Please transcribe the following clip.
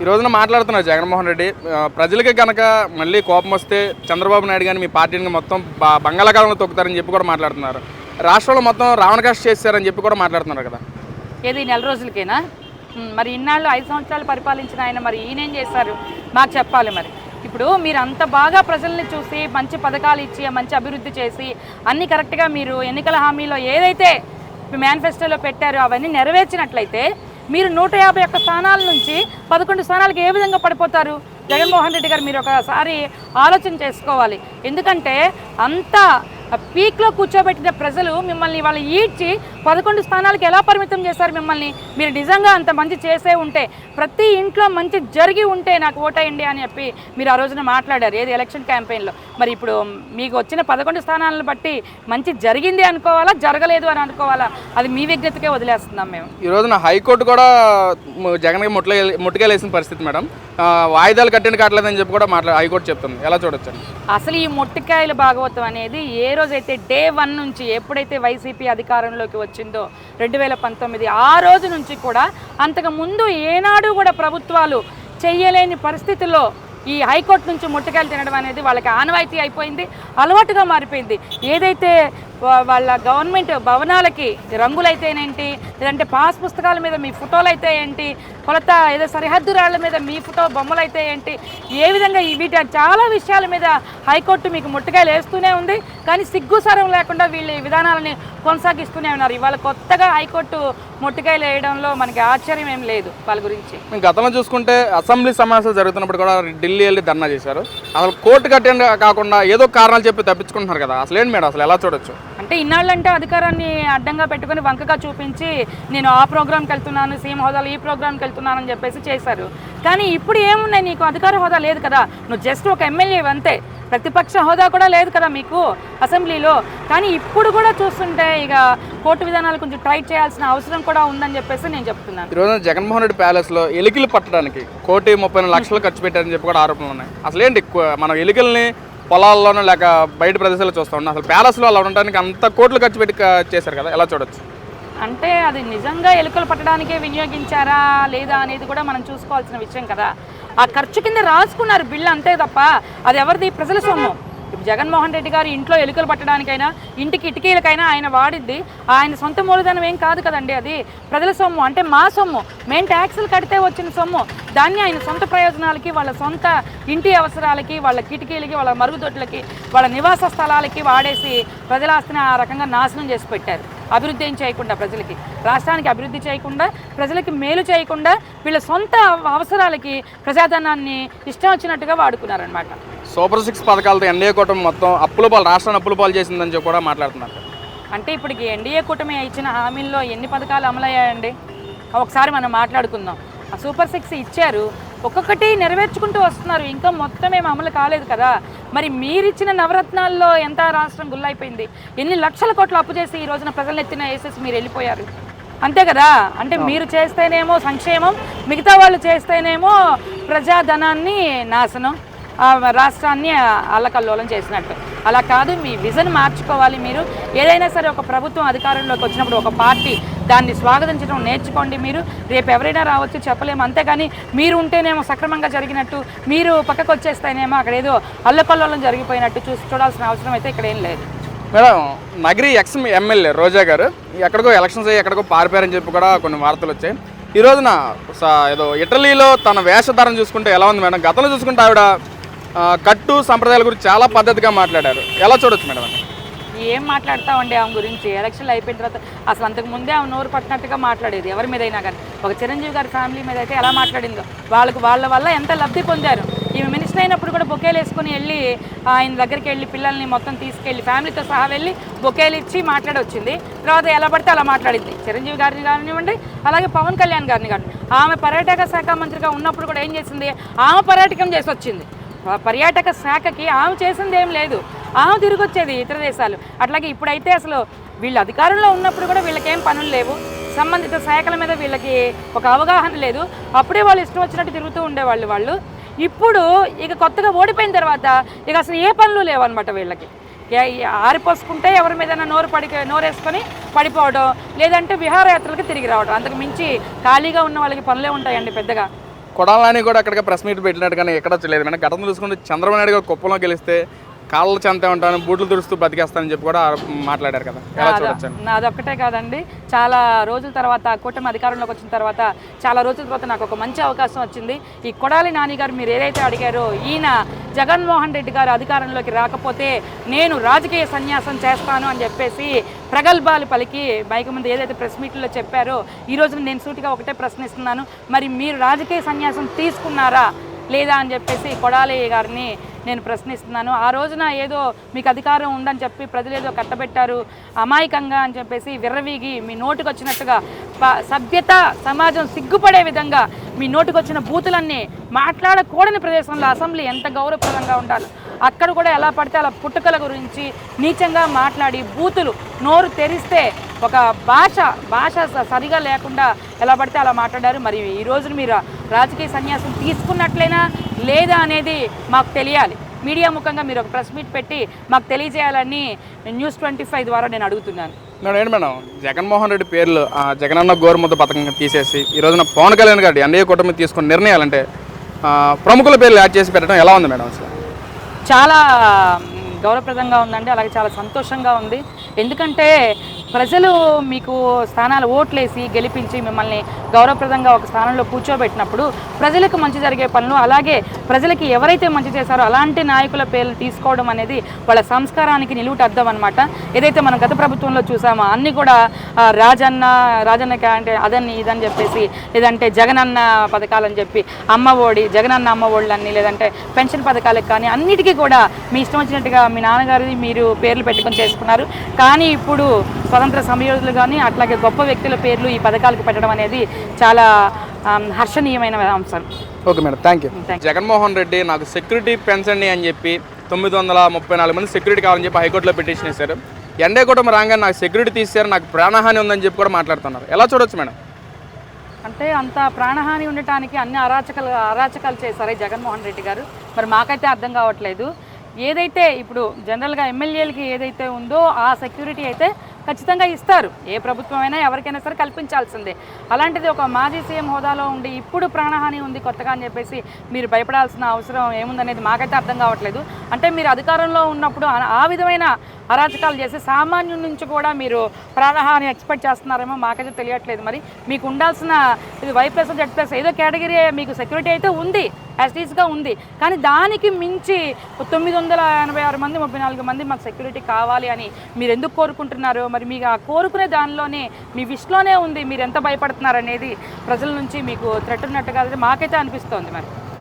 ఈ రోజున మాట్లాడుతున్నారు జగన్మోహన్ రెడ్డి. ప్రజలకి కనుక మళ్ళీ కోపం వస్తే చంద్రబాబు నాయుడు కానీ మీ పార్టీని మొత్తం బ- బంగాళాఖాతంలో తొక్కుతారని చెప్పి కూడా మాట్లాడుతున్నారు. రాష్ట్రంలో మొత్తం రావణకాష్ చేశారని చెప్పి కూడా మాట్లాడుతున్నారు కదా. ఏది నెల రోజులకేనా? మరి ఇన్నాళ్ళు ఐదు సంవత్సరాలు పరిపాలించిన ఆయన మరి ఈయనేం చేశారు? మాకు చెప్పాలి మరి. ఇప్పుడు మీరు అంత బాగా ప్రజల్ని చూసి మంచి పథకాలు ఇచ్చి మంచి అభివృద్ధి చేసి అన్ని కరెక్ట్గా మీరు ఎన్నికల హామీలో ఏదైతే మేనిఫెస్టోలో పెట్టారో అవన్నీ నెరవేర్చినట్లయితే మీరు నూట యాభై ఒక్క స్థానాల నుంచి పదకొండు స్థానాలకు ఏ విధంగా పడిపోతారు? జగన్మోహన్ రెడ్డి గారు మీరు ఒకసారి ఆలోచన చేసుకోవాలి. ఎందుకంటే అంత పీక్లో కూర్చోబెట్టిన ప్రజలు మిమ్మల్ని వాళ్ళు ఈడ్చి పదకొండు స్థానాలకు ఎలా పరిమితం చేశారు మిమ్మల్ని? మీరు నిజంగా అంత మంచి చేసే ఉంటే ప్రతి ఇంట్లో మంచి జరిగి ఉంటే నాకు ఓటేయండి అని చెప్పి మీరు ఆ రోజున మాట్లాడారు. ఏది? ఎలక్షన్ క్యాంపెయిన్లో. మరి ఇప్పుడు మీకు వచ్చిన పదకొండు స్థానాలను బట్టి మంచి జరిగింది అనుకోవాలా? జరగలేదు అని అనుకోవాలా? అది మీ విజ్ఞతకే వదిలేస్తున్నాం మేము. ఈ రోజున హైకోర్టు కూడా జగన్కి ముట్ల ముట్టుకెళ్ళేసిన పరిస్థితి మేడం. వాయిదాలు కట్టిన కట్టలేదని చెప్పి కూడా మాట్లా హైకోర్టు చెప్తుంది. ఎలా చూడొచ్చు అసలు ఈ మొట్టికాయల భాగవతం అనేది ఏ రోజైతే డే వన్ నుంచి ఎప్పుడైతే వైసీపీ అధికారంలోకి వచ్చిందో రెండు వేల పంతొమ్మిది ఆ రోజు నుంచి కూడా అంతకుముందు ఏనాడు కూడా ప్రభుత్వాలు చెయ్యలేని పరిస్థితుల్లో ఈ హైకోర్టు నుంచి ముట్టకాయలు తినడం అనేది వాళ్ళకి ఆనవాయితీ అయిపోయింది అలవాటుగా మారిపోయింది. ఏదైతే వాళ్ళ గవర్నమెంట్ భవనాలకి రంగులు అయితేనేంటి లేదంటే పాస్ పుస్తకాల మీద మీ ఫోటోలు అయితే ఏంటి కొలత ఏదో సరిహద్దు రాళ్ళ మీద మీ ఫోటో బొమ్మలు అయితే ఏంటి ఏ విధంగా వీటి చాలా విషయాల మీద హైకోర్టు మీకు ముట్టకాయలు వేస్తూనే ఉంది. కానీ సిగ్గుసారం లేకుండా వీళ్ళు ఈ విధానాలని కొనసాగిస్తూనే ఉన్నారు. ఇవాళ కొత్తగా హైకోర్టు ముట్టకాయలు వేయడంలో మనకి ఆశ్చర్యం ఏం లేదు వాళ్ళ గురించి. మేము గతంలో చూసుకుంటే అసెంబ్లీ సమావేశాలు జరుగుతున్నప్పుడు కూడా ఢిల్లీ వెళ్ళి ధర్నా చేశారు. అసలు కోర్టు కట్టిన కాకుండా ఏదో కారణాలు చెప్పి తప్పించుకుంటున్నారు కదా. అసలు ఏంటి మేడం? అసలు ఎలా చూడొచ్చు? అంటే ఇన్నాళ్ళంటే అధికారాన్ని అడ్డంగా పెట్టుకుని వంకగా చూపించి నేను ఆ ప్రోగ్రామ్కి వెళ్తున్నాను సీఎం హోదాలో ఈ ప్రోగ్రామ్కి వెళ్తున్నాను అని చెప్పేసి చేశారు. కానీ ఇప్పుడు ఏమున్నాయి నీకు? అధికార హోదా లేదు కదా. నువ్వు జస్ట్ ఒక ఎమ్మెల్యే అంతే. ప్రతిపక్ష హోదా కూడా లేదు కదా మీకు అసెంబ్లీలో. కానీ ఇప్పుడు కూడా చూస్తుంటే ఇక కోర్టు విధానాలు కొంచెం ట్రై చేయాల్సిన అవసరం కూడా ఉందని చెప్పేసి నేను చెప్తున్నాను. ఈ జగన్మోహన్ రెడ్డి ప్యాలెస్లో ఎలికలు పట్టడానికి కోటి ముప్పై లక్షలు ఖర్చు పెట్టారని చెప్పి కూడా ఆరోపణలు ఉన్నాయి. అసలు ఏంటి మనం ఎలికల్ని పొలాల్లోనూ లేక బయట ప్రదేశాల్లో చూస్తూ ఉన్నాం. అసలు ప్యాలెస్లో అలా ఉండడానికి అంత కోట్లు ఖర్చు పెట్టి చేశారు కదా ఎలా చూడొచ్చు? అంటే అది నిజంగా ఎలుకలు పట్టడానికే వినియోగించారా లేదా అనేది కూడా మనం చూసుకోవాల్సిన విషయం కదా. ఆ ఖర్చు కింద రాసుకున్నారు బిల్లు అంతే తప్ప అది ఎవరిది? ప్రజల సొమ్ము. జగన్మోహన్ రెడ్డి గారు ఇంట్లో ఎలుకలు పట్టడానికైనా ఇంటికి ఇటుకీలకైనా ఆయన వాడిద్ది. ఆయన సొంత మూలధనం ఏం కాదు కదండి అది. ప్రజల సొమ్ము అంటే మా సొమ్ము. మేము ట్యాక్సులు కడితే వచ్చిన సొమ్ము. దాన్ని ఆయన సొంత ప్రయోజనాలకి వాళ్ళ సొంత ఇంటి అవసరాలకి వాళ్ళ కిటికీలకి వాళ్ళ మరుగుదొడ్లకి వాళ్ళ నివాస స్థలాలకి వాడేసి ప్రజల ఆస్తిని ఆ రకంగా నాశనం చేసి పెట్టారు. అభివృద్ధి ఏం చేయకుండా ప్రజలకి. రాష్ట్రానికి అభివృద్ధి చేయకుండా ప్రజలకి మేలు చేయకుండా వీళ్ళ సొంత అవసరాలకి ప్రజాధనాన్ని ఇష్టం వచ్చినట్టుగా వాడుకున్నారనమాట సూపర్ సిక్స్ పథకాలతో ఎన్డీఏ కూటమి మొత్తం అప్పుల పాలు రాష్ట్రాన్ని అప్పుల పాలు చేసిందని చెప్పి కూడా మాట్లాడుతున్నారు. అంటే ఇప్పటికి ఎన్డీఏ కూటమి ఇచ్చిన హామీల్లో ఎన్ని పథకాలు అమలయ్యాయండి? ఒకసారి మనం మాట్లాడుకుందాం. ఆ సూపర్ సిక్స్ ఇచ్చారు. ఒక్కొక్కటి నెరవేర్చుకుంటూ వస్తున్నారు. ఇంకా మొత్తం ఏం అమలు కాలేదు కదా. మరి మీరిచ్చిన నవరత్నాల్లో ఎంత రాష్ట్రం గుల్లైపోయింది? ఎన్ని లక్షల కోట్లు అప్పు చేసి ఈ రోజున ప్రజలను ఎత్తిన వేసేసి మీరు వెళ్ళిపోయారు? అంతే కదా? అంటే మీరు చేస్తేనేమో సంక్షేమం మిగతా వాళ్ళు చేస్తేనేమో ప్రజాధనాన్ని నాశనం. రాష్ట్రాన్ని అల్లకల్లోలం చేసినట్టు. అలా కాదు మీ విజన్ మార్చుకోవాలి మీరు. ఏదైనా సరే ఒక ప్రభుత్వం అధికారంలోకి వచ్చినప్పుడు ఒక పార్టీ దాన్ని స్వాగతించడం నేర్చుకోండి మీరు. రేపు ఎవరైనా రావచ్చు చెప్పలేము. అంతేగాని మీరు ఉంటేనేమో సక్రమంగా జరిగినట్టు మీరు పక్కకు వచ్చేస్తేనేమో అక్కడ ఏదో అల్లకల్లోలం జరిగిపోయినట్టు చూసి చూడాల్సిన అవసరం అయితే ఇక్కడ ఏం లేదు. Madam Nagari ex MLA Roja garu ఎక్కడికో ఎలక్షన్స్ అయ్యి ఎక్కడికో పారిపోయారని చెప్పి కూడా కొన్ని వార్తలు వచ్చాయి. ఈ రోజున స- ఏదో ఇటలీలో తన వేషధారణ చూసుకుంటే ఎలా ఉంది మేడం? గతంలో చూసుకుంటే ఆవిడ కట్టు సంప్రదాయాల గురించి చాలా పద్ధతిగా మాట్లాడారు. ఎలా చూడొచ్చు మేడం అని ఏం మాట్లాడతామండి ఆమె గురించి? ఎలక్షన్లు అయిపోయిన తర్వాత అసలు అంతకు ముందే ఆమె నోరు పట్టినట్టుగా మాట్లాడేది. ఎవరి మీద అయినా కానీ. ఒక చిరంజీవి గారి ఫ్యామిలీ మీద అయితే ఎలా మాట్లాడిందో. వాళ్ళకు వాళ్ళ వల్ల ఎంత లబ్ధి పొందారు. ఈమె మినిస్టర్ అయినప్పుడు కూడా బొకేలు వేసుకుని వెళ్ళి ఆయన దగ్గరికి వెళ్ళి పిల్లల్ని మొత్తం తీసుకెళ్ళి ఫ్యామిలీతో సహా వెళ్ళి బొకేలు ఇచ్చి మాట్లాడొచ్చింది. తర్వాత ఎలా పడితే అలా మాట్లాడింది. చిరంజీవి గారిని కానివ్వండి అలాగే పవన్ కళ్యాణ్ గారిని కానీ ఆమె పర్యాటక శాఖ మంత్రిగా ఉన్నప్పుడు కూడా ఏం చేసింది? ఆమె పర్యాటకం చేసి వచ్చింది పర్యాటక శాఖకి ఆమె చేసింది ఏం లేదు. ఆమె తిరిగి వచ్చేది ఇతర దేశాలు. అట్లాగే ఇప్పుడైతే అసలు వీళ్ళు అధికారంలో ఉన్నప్పుడు కూడా వీళ్ళకేం పనులు లేవు. సంబంధిత శాఖల మీద వీళ్ళకి ఒక అవగాహన లేదు. అప్పుడే వాళ్ళు ఇష్టం వచ్చినట్టు తిరుగుతూ ఉండేవాళ్ళు వాళ్ళు. ఇప్పుడు ఇక కొత్తగా ఓడిపోయిన తర్వాత ఇక అసలు ఏ పనులు లేవన్నమాట వీళ్ళకి. ఆరిపోసుకుంటే ఎవరి మీద నోరు పడి నోరేసుకొని పడిపోవడం లేదంటే విహారయాత్రలకు తిరిగి రావడం. అంతకు మించి ఖాళీగా ఉన్న వాళ్ళకి పనులే ఉంటాయండి పెద్దగా. కొడాలని కూడా అక్కడికి ప్రెస్ మీట్ పెట్టినట్టు కానీ ఎక్కడ లేదు మన గతంలో చూసుకుంటే చంద్రబాబు నాయుడు గారు కుప్పంలో గెలిస్తే కాళ్ళ చెంతే ఉంటాను బూట్లు తుడుస్తూ బతికేస్తానని చెప్పి కూడా మాట్లాడారు కదా. ఎలా చూడొచ్చు నాదొక్కటే కాదండి. చాలా రోజుల తర్వాత కూటమి అధికారంలోకి వచ్చిన తర్వాత చాలా రోజుల తర్వాత నాకు ఒక మంచి అవకాశం వచ్చింది. ఈ కొడాలి నాని గారు మీరు ఏదైతే అడిగారో ఈయన జగన్మోహన్ రెడ్డి గారు అధికారంలోకి రాకపోతే నేను రాజకీయ సన్యాసం చేస్తాను అని చెప్పేసి ప్రగల్భాలు పలికి మైకు ముందు ఏదైతే ప్రెస్ మీట్లో చెప్పారో ఈ రోజు నేను సూటిగా ఒకటే ప్రశ్నిస్తున్నాను. మరి మీరు రాజకీయ సన్యాసం తీసుకున్నారా లేదా అని చెప్పేసి కొడాలి గారిని నేను ప్రశ్నిస్తున్నాను. ఆ రోజున ఏదో మీకు అధికారం ఉందని చెప్పి ప్రజలు ఏదో కట్టబెట్టారు అమాయకంగా అని చెప్పేసి విర్రవీగి మీ నోటికి వచ్చినట్టుగా సభ్యత సమాజం సిగ్గుపడే విధంగా మీ నోటికి వచ్చిన బూతులన్నీ మాట్లాడకూడని ప్రదేశంలో అసెంబ్లీ ఎంత గౌరవప్రదంగా ఉండాలి. అక్కడ కూడా ఎలా పడితే అలా పుట్టుకల గురించి నీచంగా మాట్లాడి బూతులు నోరు తెరిస్తే ఒక భాష భాష సరిగా లేకుండా ఎలా పడితే అలా మాట్లాడారు. మరి ఈ రోజున మీరు రాజకీయ సన్యాసం తీసుకున్నట్లయినా లేదా అనేది మాకు తెలియాలి. మీడియా ముఖంగా మీరు ఒక ప్రెస్ మీట్ పెట్టి మాకు తెలియజేయాలని న్యూస్ ట్వంటీ ఫైవ్ ద్వారా నేను అడుగుతున్నాను. మేడం ఏంటి మేడం? జగన్మోహన్ రెడ్డి పేర్లు ఆ, జగనన్న గోరుముద్ద పథకం తీసేసి ఈ రోజున పవన్ కళ్యాణ్ గారి ఎన్డీఏ కూటమి తీసుకున్న నిర్ణయాలంటే ప్రముఖుల పేర్లు యాడ్ చేసి పెట్టడం ఎలా ఉంది మేడం అసలు? చాలా గౌరవప్రదంగా ఉందండి అలాగే చాలా సంతోషంగా ఉంది. ఎందుకంటే ప్రజలు మీకు స్థానాలు ఓట్లేసి గెలిపించి మిమ్మల్ని గౌరవప్రదంగా ఒక స్థానంలో కూర్చోబెట్టినప్పుడు ప్రజలకు మంచి జరిగే పనులు అలాగే ప్రజలకి ఎవరైతే మంచి చేశారో అలాంటి నాయకుల పేర్లు తీసుకోవడం అనేది వాళ్ళ సంస్కారానికి నిలువుట అర్థం అనమాట ఏదైతే మనం గత ప్రభుత్వంలో చూసామో అన్నీ కూడా రాజన్న రాజన్న అంటే అదని ఇదని చెప్పేసి లేదంటే జగనన్న పథకాలని చెప్పి అమ్మ ఒడి జగనన్న అమ్మ ఒళ్ళని లేదంటే పెన్షన్ పథకాలకు కానీ అన్నిటికీ కూడా మీ ఇష్టం వచ్చినట్టుగా మీ నాన్నగారిది మీరు పేర్లు పెట్టుకొని చేసుకున్నారు. కానీ ఇప్పుడు స్వతంత్ర సమయోధులు కానీ అట్లాగే గొప్ప వ్యక్తుల పేర్లు ఈ పథకాలకు పెట్టడం అనేది చాలా హర్షణీయమైన అంశం. Okay madam thank you. Jaganmohan Reddy నాకు సెక్యూరిటీ పెంచండి అని చెప్పి తొమ్మిది వందల ముప్పై నాలుగు మంది సెక్యూరిటీ కావాలని చెప్పి హైకోర్టులో పిటిషన్ వేశారు. ఎండే కూటమి రాగానే నాకు సెక్యూరిటీ తీశారు నాకు ప్రాణహాని ఉందని చెప్పి కూడా మాట్లాడుతున్నారు. ఎలా చూడొచ్చు మేడం? అంటే అంత ప్రాణహాని ఉండటానికి అన్ని అరాచకాలు అరాచకాలు చేశారు జగన్మోహన్ రెడ్డి గారు. మరి మాకైతే అర్థం కావట్లేదు. ఏదైతే ఇప్పుడు జనరల్గా ఎమ్మెల్యేలకి ఏదైతే ఉందో ఆ సెక్యూరిటీ అయితే ఖచ్చితంగా ఇస్తారు. ఏ ప్రభుత్వం అయినా ఎవరికైనా సరే కల్పించాల్సిందే. అలాంటిది ఒక మాజీ సీఎం హోదాలో ఉండి ఇప్పుడు ప్రాణహాని ఉంది కొత్తగా అని చెప్పేసి మీరు భయపడాల్సిన అవసరం ఏముందనేది మాకైతే అర్థం కావట్లేదు. అంటే మీరు అధికారంలో ఉన్నప్పుడు ఆ- ఆ విధమైన అరాచకాలు చేసి సామాన్యుల నుంచి కూడా మీరు ప్రాణహాని ఎక్స్పెక్ట్ చేస్తున్నారేమో మాకైతే తెలియట్లేదు. మరి మీకు ఉండాల్సిన ఇది వై ప్లస్ జెడ్ ప్లస్ ఏదో కేటగిరీ మీకు సెక్యూరిటీ అయితే ఉంది. యాజ్టీస్గా ఉంది. కానీ దానికి మించి తొమ్మిది వందల ఎనభై ఆరు మంది ముప్పై నాలుగు మంది మాకు సెక్యూరిటీ కావాలి అని మీరు ఎందుకు కోరుకుంటున్నారు? మరి మీకు ఆ కోరుకునే దానిలోనే మీ విష్లోనే ఉంది. మీరు ఎంత భయపడుతున్నారు అనేది ప్రజల నుంచి మీకు థ్రెట్ ఉన్నట్టుగా అయితే మాకైతే అనిపిస్తోంది మరి.